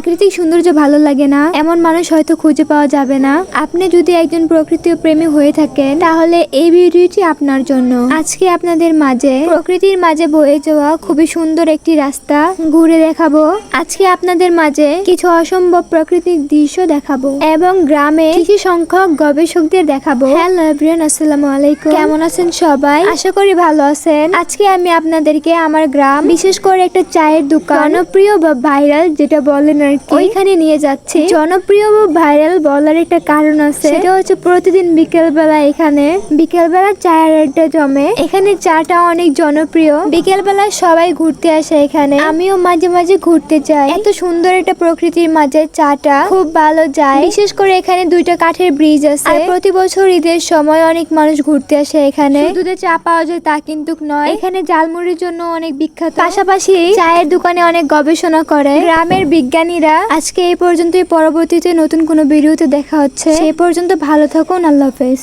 প্রাকৃতিক সৌন্দর্য ভালো লাগে না, এমন মানুষ হয়তো খুঁজে পাওয়া যাবে না। আপনি যদি একজন প্রকৃতি প্রেমী হয়ে থাকেন, তাহলে এই ভিডিওটি আপনার জন্য। আজকে আপনাদের মাঝে প্রকৃতির মাঝে বয়ে যাওয়া খুবই সুন্দর একটি রাস্তা ঘুরে দেখাবো। আজকে আপনাদের মাঝে কিছু অসম্ভব প্রাকৃতিক দৃশ্য দেখাবো এবং গ্রামে কিছু সংখ্যক গবেষকদের দেখাবো। হ্যালো আসসালামু আলাইকুম। কেমন আছেন সবাই? আশা করি ভালো আছেন। আজকে আমি আপনাদেরকে আমার গ্রাম, বিশেষ করে একটা চায়ের দোকান, জনপ্রিয় বা ভাইরাল যেটা বলেন আর কি ওইখানে নিয়ে যাচ্ছি। জনপ্রিয় বা ভাইরাল বলার একটা কারণ আছে। সেটা হচ্ছে প্রতিদিন বিকেল বেলা এখানে। বিকেল বেলা চায়ের আড্ডা জমে। এখানে চাটা অনেক জনপ্রিয়। বিকেল বেলা সবাই ঘুরতে আসে এখানে। আমিও মাঝে মাঝে ঘুরতে যাই। এত সুন্দর একটা প্রকৃতির মাঝে চাটা খুব ভালো যায়। বিশেষ করে এখানে দুইটা কাঠের ব্রিজ আছে। আর প্রতি বছর ঈদের সময় অনেক মানুষ ঘুরতে আসে এখানে। যে চা পাওয়া যায় তা কিন্তু নয়। এখানে জালমুড়ির জন্য অনেক বিখ্যাত। পাশাপাশি চায়ের দোকানে অনেক গবেষণা করে। গ্রামের বিজ্ঞানীরা আজকে এই পর্যন্তই। পরবর্তীতে নতুন কোনো ভিডিওতে দেখা হচ্ছে। সেই পর্যন্ত ভালো থাকুন। আল্লাহ হাফেজ।